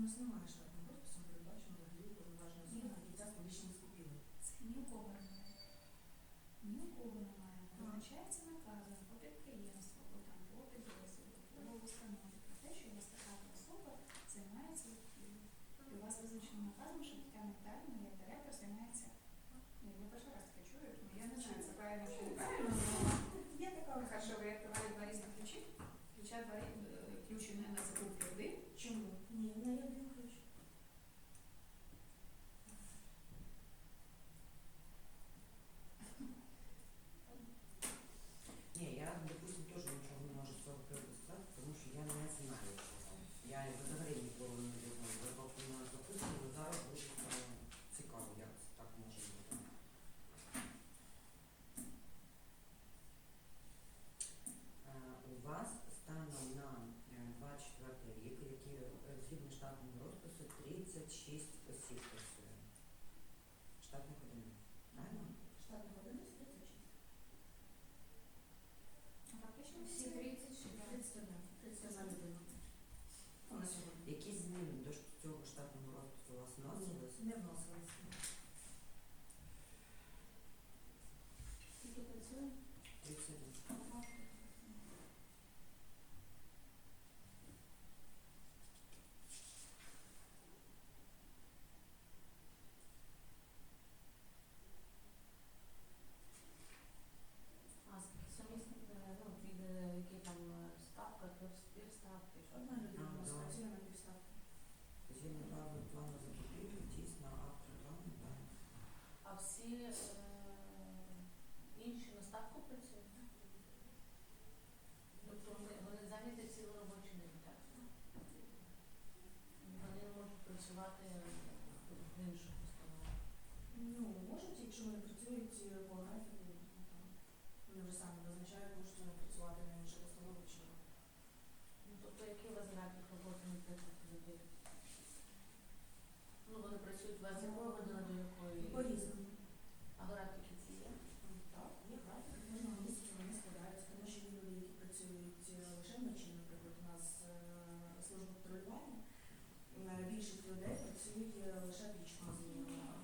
нас немає штатним корпусом, передбачено взагалі повноважна зона під час публічних закупівель. Ні у кого немає. Ні у кого немає. Визначається наказом по підприємству, або там по підрозділу, по установі про те, що у вас така особа займається відповідно. І у вас визначено наказом, що Тетяна Віталіна, як директор, займається. Я не перший раз таке чую, я не знаю, це правильно чи ну, не правильно. Ну, є така лиха, що ви відкривали два різних ключі, ключа два е, ключі не на закупки один. Чому? 你那儿 вносилися. Скільки працює? 31. працювати е, в інших установах? Ну, можуть, якщо вони працюють е, по графіку, вони вже самі визначають, можуть вони працювати на інших установах чи ні. Ну, тобто, які у вас графік роботи, наприклад, людей? Ну, вони працюють у вас з якої години до якої? По-різному. А графіки ці є? Ну, так, є графік, можна місяць вони складаються, тому що люди, які працюють е, лише вночі, більшість людей працює е, лише вічно з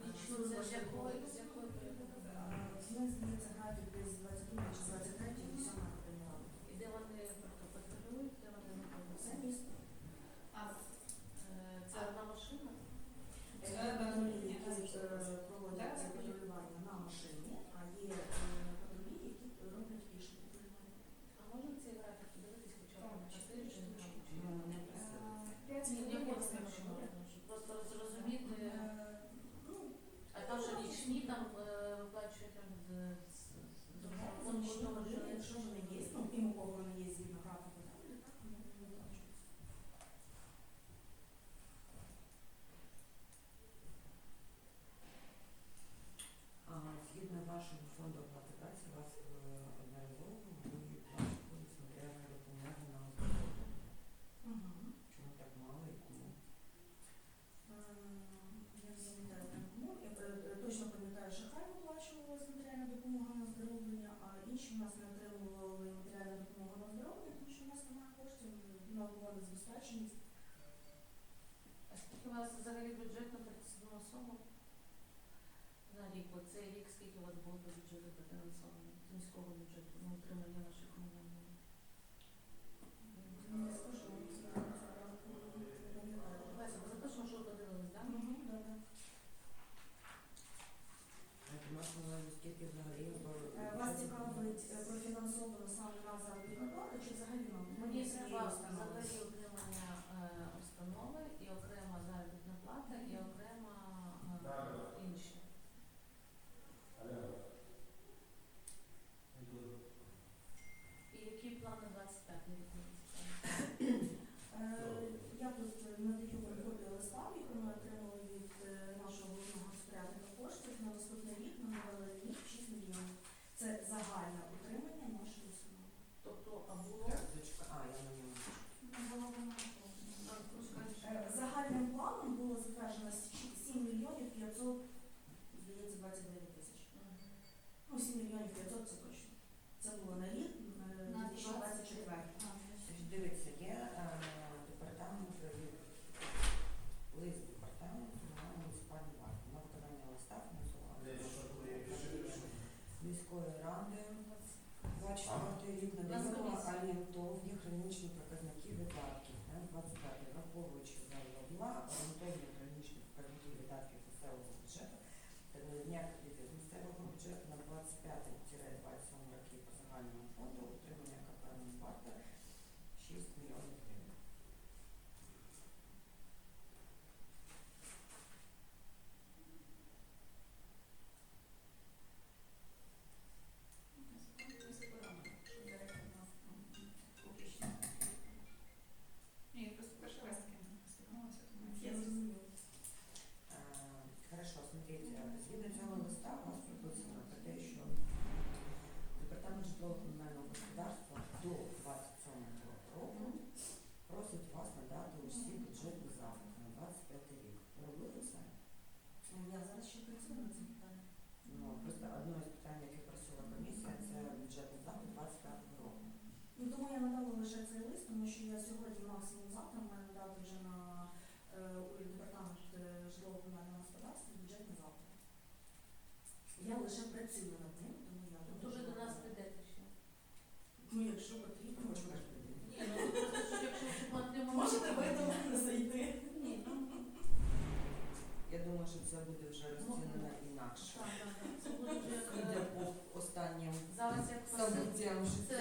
Вічно з якою? З графік десь 22 чи 23 і 7 прийняли. І де вони тобто, патрулюють, де вони знаходяться? Це місто. А, е, це одна машина? Це патрулі, які е, проводять патрулювання на машині, а є патрулі, які роблять пішки. А можна ці графіки дивитися хоча б? 对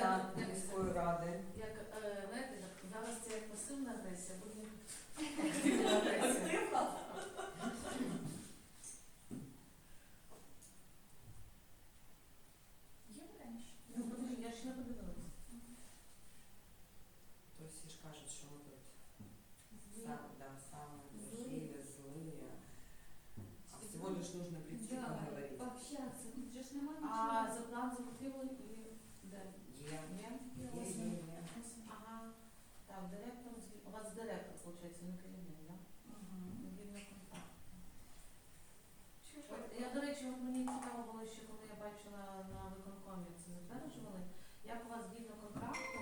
Як у вас згідно контракту,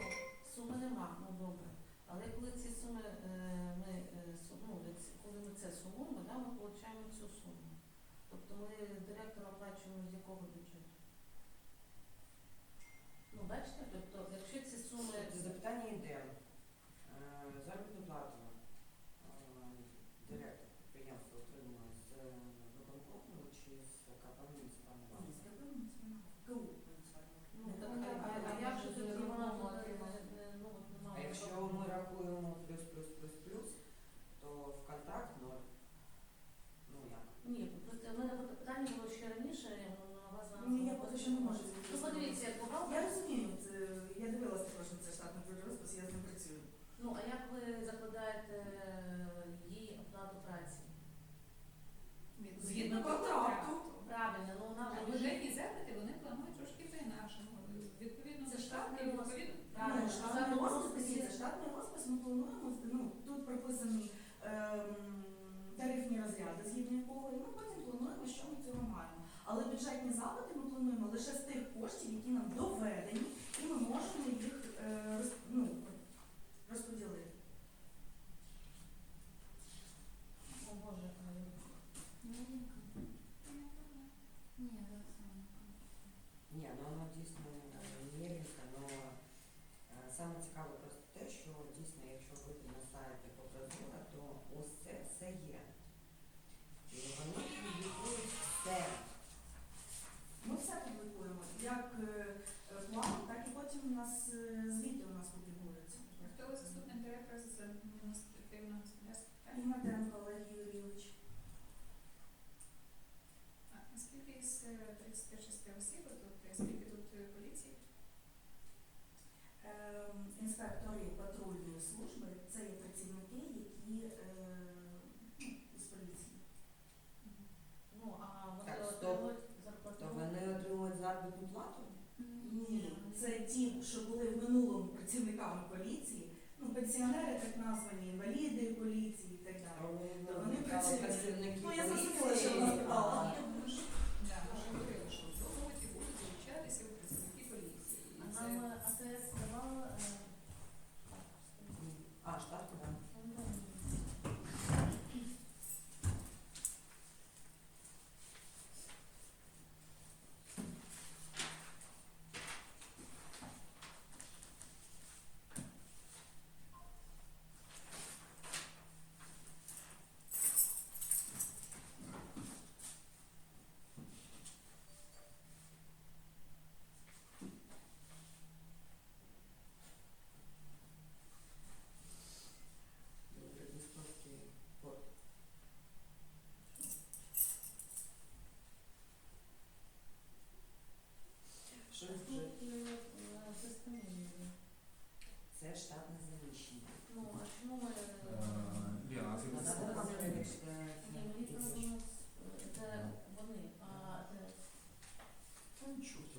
суми нема, ну добре. Але коли ці суми е, ми е, ну, коли ми це сумуємо, да, ми отримуємо цю суму. Тобто ми директора оплачуємо з якого бюджету? Ну, бачите, тобто, якщо ці суми... Запитання йде. Е, заробітну плату директор підприємства отримує з виконкому чи з КП так, ноль. Ну як? Ні, просто в мене питання було ще раніше, воно на вас на Ні, я поки що не можу. Ну подивіться, як бухгалтер. Я розумію, це, я дивилася прошу це штатний розпис, я з ним працюю. Ну, а як ви закладаєте е, їй оплату праці? Згідно контракту. Правильно, ну вона А бюджетні запити вони планують трошки по-інакше. Відповідно, Це штатний відповідно. розпис. Правильно, штатний розпис є, штатний розпис ми плануємо, ну, тут прописані Ем, тарифні розряди, згідно якого, і ми потім плануємо, що ми цього маємо. Але бюджетні запити ми плануємо лише з тих коштів, які нам доведені, і ми можемо їх. Е, то, то вони отримують заробітну плату? Ні, це ті, що були в минулому працівниками поліції, ну пенсіонери так названі, інваліди поліції і так далі. То вони працюють. Ну я зрозуміла, що вона спитала. Що вже це штатне заміщення. Ліна, це не. Це вони, а Кончук.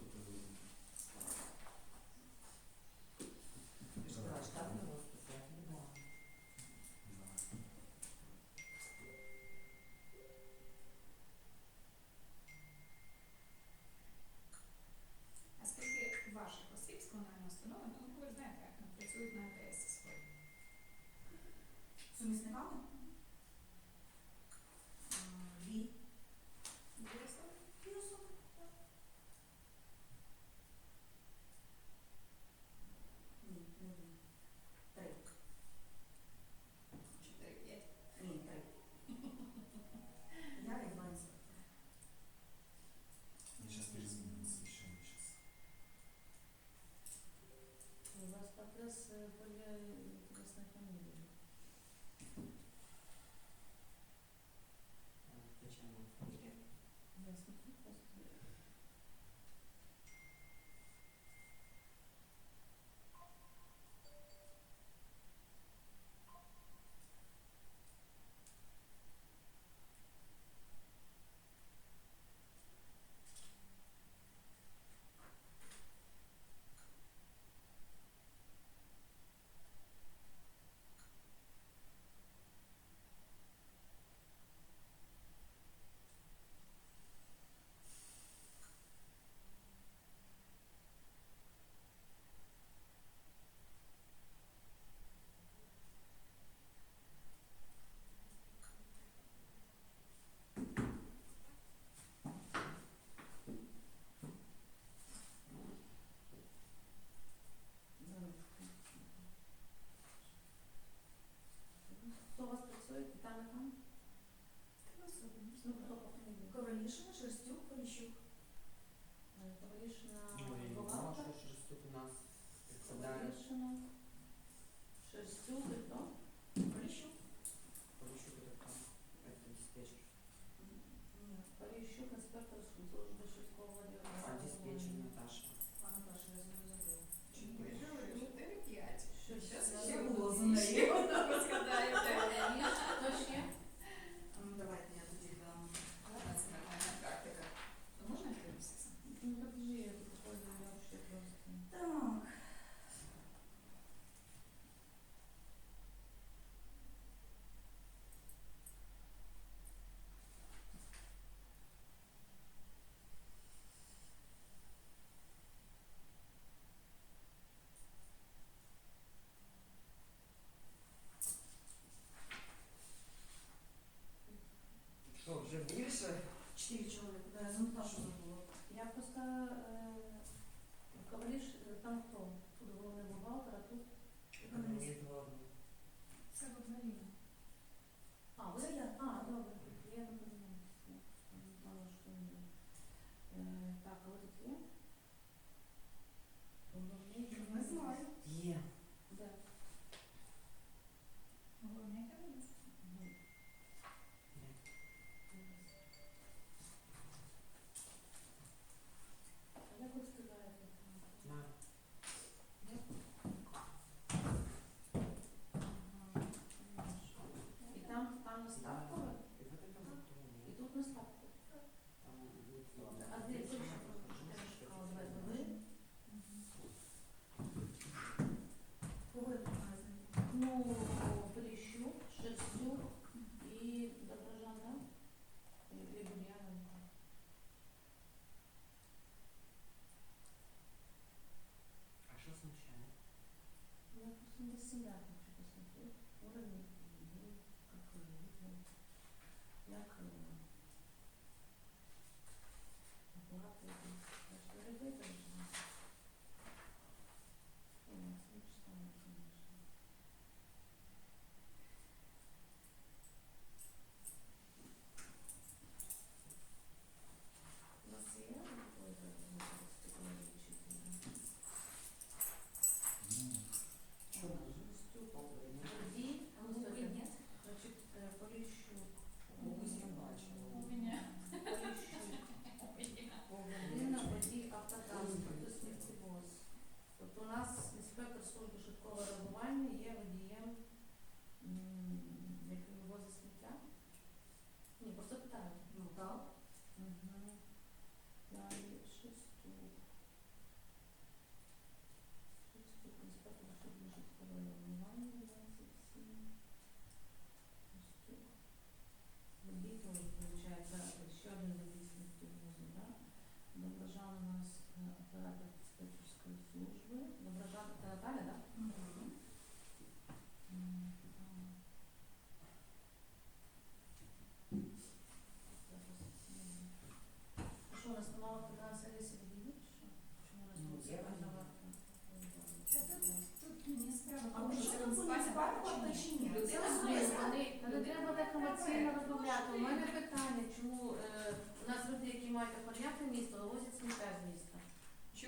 А, добре.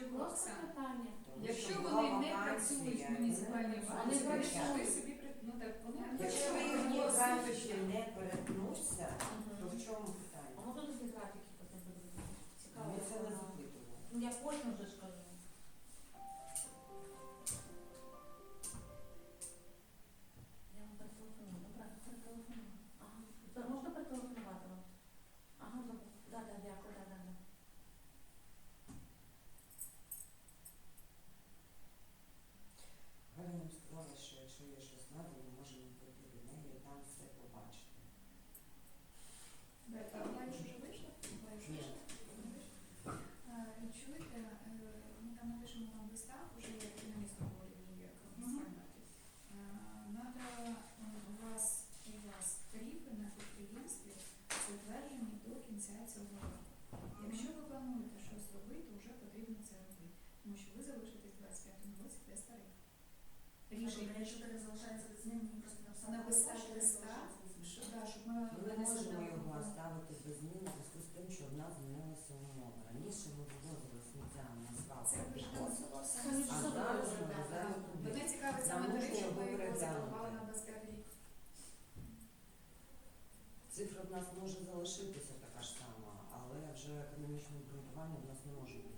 Чого Просто питання. Якщо вони не працюють в муніципальній Вони владі, собі ну так вони Якщо ви їхні вони графіки не перетнуться, то в чому питання? А питання? тут такі графіки потім подивитися? Цікаво. Ну, я потім вже скажу. Я вам перетелефоную. Добре, перетелефоную. Ага, можна перетелефонувати вам? Ага, добре. Дякую. нас може залишитися така ж сама, але вже економічне обґрунтування в нас не може бути.